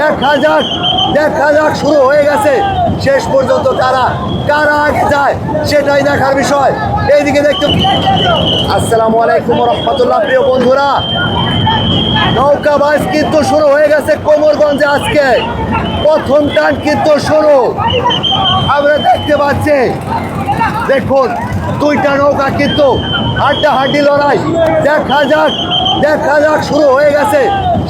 দেখা যাক দেখা যাক, শুরু হয়ে গেছে। শেষ পর্যন্ত কারা কারা আগে যায়, সেটাই দেখার বিষয়। এইদিকে দেখতে আসসালামু আলাইকুম রহমতুল্লাহ, প্রিয় বন্ধুরা। নৌকা বাইস কিন্তু শুরু হয়ে গেছে কোমরগঞ্জে আজকে। প্রথম টান কিন্তু শুরু। আমরা দেখতে পাচ্ছি। দেখুন, দুইটা নৌকা কিন্তু হাড্ডা হাড্ডি লড়াই। দেখা যাক দেখা যাক, শুরু হয়ে গেছে।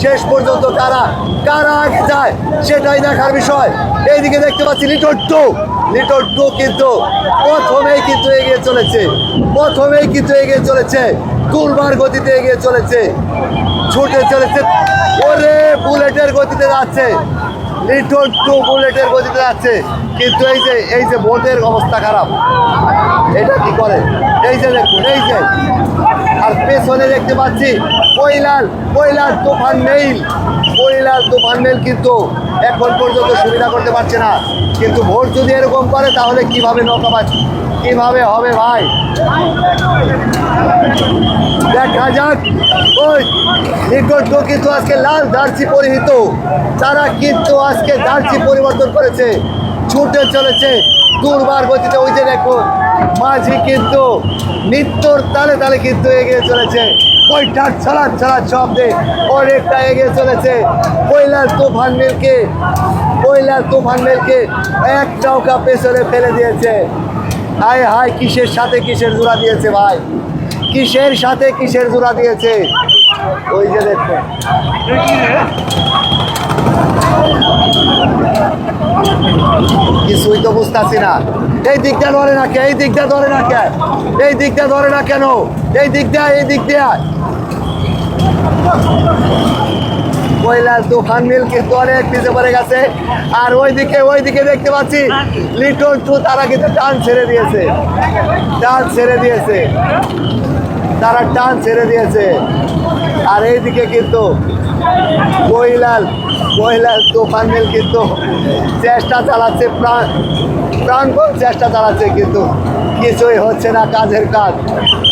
শেষ পর্যন্ত কারা কারা আগে যায়, সেটাই দেখার বিষয়। এইদিকে দেখতে পাচ্ছি লিটল টু লিটল টু কিন্তু প্রথমেই কিন্তু এগিয়ে চলেছে। প্রথমেই কিন্তু এগিয়ে চলেছে। দুর্বার গতিতে এগিয়ে চলেছে। ছুটে চলেছে। ওরে, বুলেটের গতিতে যাচ্ছে। লিটল টু বুলেটের গতিতে যাচ্ছে। কিন্তু এই যে এই যে বোটের অবস্থা খারাপ। এটা কি করে? এই যে দেখুন, এই যে। আর পেছনে দেখতে পাচ্ছি, কৈলাল কৈলাল তুফান মেইল কৈলাল তুফান মেইল কিন্তু এখন পর্যন্ত সুবিধা করতে পারছে না। কিন্তু ভোট যদি এরকম করে, তাহলে কীভাবে নৌকা কীভাবে হবে ভাই? দেখা যাক। ওই, নিকট কিন্তু আজকে লাল জার্সি পরিহিত। তারা কিন্তু আজকে জার্সি পরিবর্তন করেছে। ছুটে চলেছে দুর্বার গতিতে। ওই যে দেখো, মাঝি কিন্তু নিত্যর তালে তালে কিন্তু এগিয়ে চলেছে। ওই ছাড়া ছাড়া শব্দে অনেকটা এগিয়ে চলেছে। কৈলার তুফান মিলকে কৈলার তুফান মিলকে এক নৌকা পেছনে ফেলে দিয়েছে। হায় হায় কিসের সাথে কিসের জোড়া দিয়েছে ভাই? কিসের সাথে কিসের জোড়া দিয়েছে? ওই যে দেখো। কিছুই তো বুঝতেছি না। এই দিকটা ধরে না কে, এই দিকটা ধরে না কে? এই দিকটা ধরে না কেন? এই দিক দিয়ে এই দিক দিয়ে কৈলাস তুফান মিল কিন্তু অনেক পিছিয়ে পড়ে গেছে। আর ওইদিকে ওইদিকে দেখতে পাচ্ছি, লিটন টু তারা কিন্তু টান ছেড়ে দিয়েছে। টান ছেড়ে দিয়েছে। তারা টান ছেড়ে দিয়েছে। আর এইদিকে কিন্তু কৈলাল কৈলাল তুফান মিল কিন্তু চেষ্টা চালাচ্ছে, প্রাণ প্রাণপণ চেষ্টা চালাচ্ছে, কিন্তু কিছুই হচ্ছে না কাজের কাজ।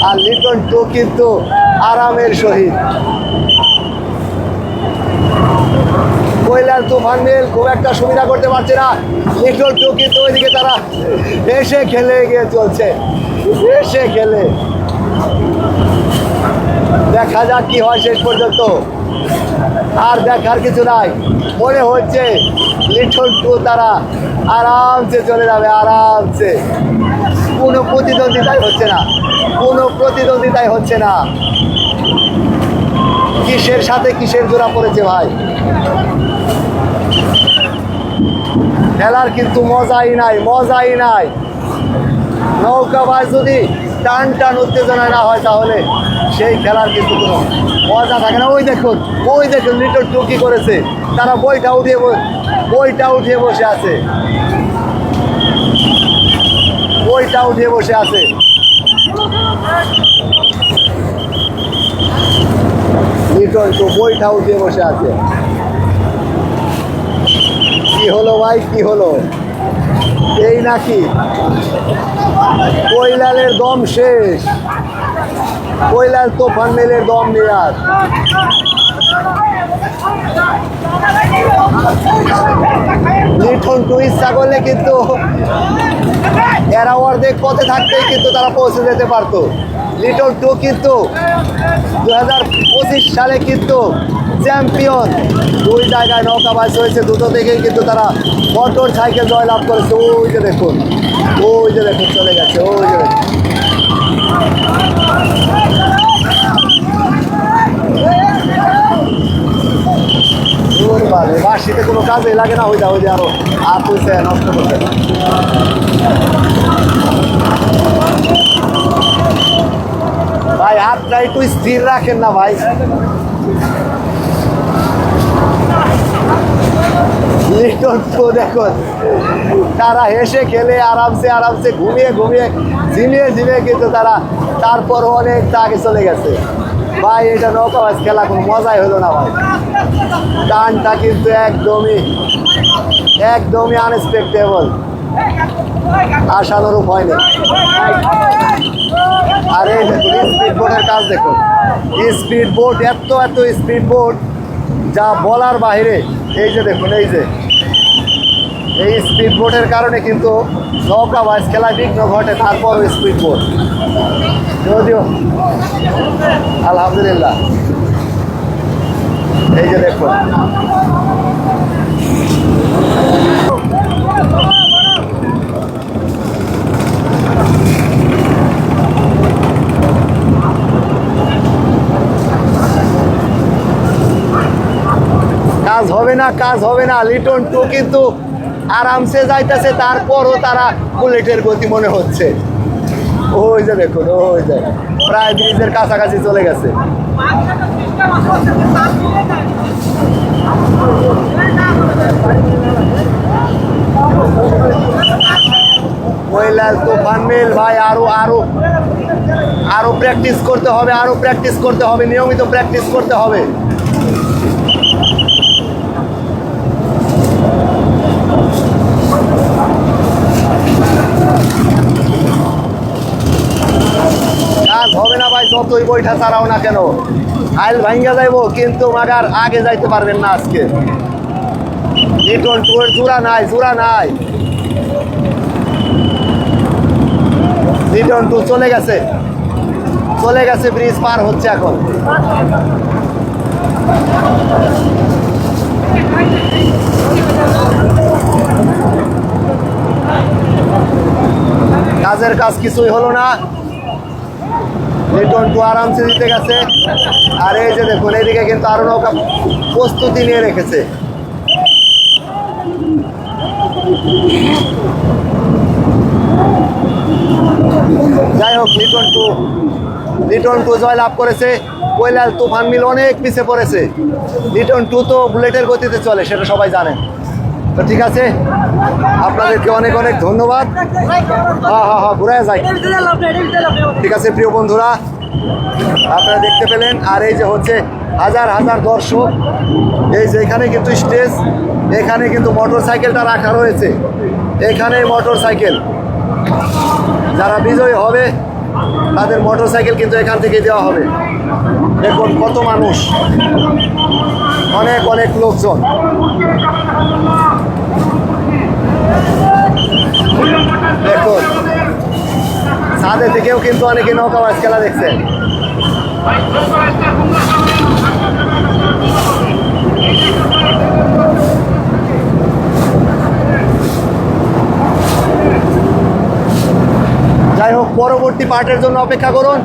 আর লিটন টু কিন্তু আরামের সহিত। কৈলার তুফান মিল খুব একটা সুবিধা করতে পারছে না। লিটল টু কিন্তু ওইদিকে তারা এসে খেলে গিয়ে চলছে। এসে খেলে। দেখা যাক কি হয় শেষ পর্যন্ত। আর দেখার কিছু নাই। মনে হচ্ছে লিটল টু তারা আরামসে চলে যাবে, আরামসে। কোনো প্রতিদ্বন্দ্বিতাই হচ্ছে না। কোনো প্রতিদ্বন্দ্বিতাই হচ্ছে না। কিসের সাথে কিসের জোড়া পড়েছে ভাই? খেলার কিন্তু মজাই নাই মজাই নাই। নৌকা ভাই যদি টান টান উত্তেজনা না হয় তাহলে সেই খেলার কিন্তু কোনো মজা থাকে না। ওই দেখুন ওই দেখুন লিটল টুকি করেছে। তারা বইটা উঠিয়ে বইটা উঠিয়ে বসে আছে। বইটা উঠিয়ে বসে আছে। লিটল টু বইটা উঠিয়ে বসে আছে। হলো ভাই, কি হলো? এই নাকি? কৈলালের দম শেষ। কৈলাল তোফান মেলের দম নেয়ার। লিঠন টু ইচ্ছা কিন্তু এরা অর্ধেক পথে থাকতেই কিন্তু তারা পৌঁছে যেতে পারতো। লিটল টু কিন্তু দু হাজার পঁচিশ সালে কিন্তু চ্যাম্পিয়ন। দুই জায়গায় নৌকা নৌকাবাজ হয়েছে দুটো থেকেই কিন্তু তারা মোটর সাইকেল জয়লাভ করেছে। ওই যে দেখুন ওই যে দেখুন চলে গেছে ওই যে বাবা, বাঁশিতে কোনো কাজে লাগে না ওই যা ওই যে আরও আর পয়সা নষ্ট করতে ভাই হাতটা একটু স্থির রাখেন না ভাই। তারা হেসে খেলে, আরামসে আরামসে ঘুমিয়ে ঘুমিয়ে, ঝিমিয়ে ঝিমিয়ে কিন্তু তারা তারপর অনেকটা আগে চলে গেছে। ভাই, এটা নৌকাবাজ খেলা, কোনো মজাই হলো না ভাই। টানটা কিন্তু একদমই একদমই আনএক্সপেক্টেবল আশানুরূপ হয়নি আর স্পিড বোটের কাজ দেখুন। স্পিড বোট এত এত স্পিড বোট যা বলার বাহিরে, এই যে দেখুন, এই যে। এই স্পিড বোটের কারণে কিন্তু নৌকা বাইস খেলায় বিঘ্ন ঘটে, তারপরও স্পিড বোট যদিও, আলহামদুলিল্লাহ। এই যে দেখুন না কাজ হবে না। লিটন টু কিন্তু আরামসে যাইতেছে, তারপরও তারা বুলেটের গতি মনে হচ্ছে। ওই যে দেখুন ওই যে প্রায় ব্রিজের কাছাকাছি চলে গেছে। ভাই, আরও আরও আরও প্র্যাকটিস করতে হবে, আরও প্র্যাকটিস করতে হবে, নিয়মিত প্র্যাকটিস করতে হবে কাজ হবে না ভাই যতই বইটা ছাড়াও না কেন আইল ভাঙ্গা যাইবো, কিন্তু মাগার আগে যাইতে পারবেন না আজকে। নাই নাই। টু চলে গেছে। চলে গেছে, ব্রিজ পার হচ্ছে এখন। কাজের কাজ কিছুই হলো না। লিটন টু আরামসে দিতে গেছে। আর এই যে দেখুন, এইদিকে কিন্তু আরও নৌকা প্রস্তুতি নিয়ে রেখেছে। যাই হোক লিটন টু লিটন টু জয় লাভ করেছে। কৈলাল তুফান মিল অনেক পিছে পড়েছে। লিটন টু তো বুলেটের গতিতে চলে, সেটা সবাই জানেন তো ঠিক আছে আপনাদেরকে অনেক অনেক ধন্যবাদ। হ্যাঁ হ্যাঁ হ্যাঁ ঘুরে যাই। ঠিক আছে, প্রিয় বন্ধুরা, আপনারা দেখতে পেলেন। আর এই যে হচ্ছে হাজার হাজার দর্শক, এই যে এখানে কিন্তু স্টেজ, এখানে কিন্তু মোটর সাইকেলটা রাখা রয়েছে। এখানেই মোটর সাইকেল যারা বিজয়ী হবে, তাদের মোটর সাইকেল কিন্তু এখান থেকে দেওয়া হবে। দেখুন কত মানুষ, অনেক অনেক লোকজন। দেখুন ছাদে থেকেও কিন্তু অনেকে নৌকাবাজ খেলা দেখছেন যাই হোক, পরবর্তী পার্টের জন্য অপেক্ষা করুন।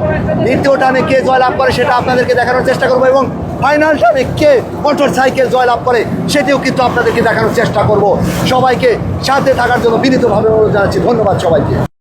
দ্বিতীয় টানে কে জয়লাভ করে সেটা আপনাদেরকে দেখানোর চেষ্টা করব এবং ফাইনাল কে মোটর সাইকেল জয়লাভ করে, সেটিও কিন্তু আপনাদেরকে দেখানোর চেষ্টা করব। সবাইকে সাথে থাকার জন্য বিনীতভাবে অনুরোধ জানাচ্ছি। ধন্যবাদ সবাইকে।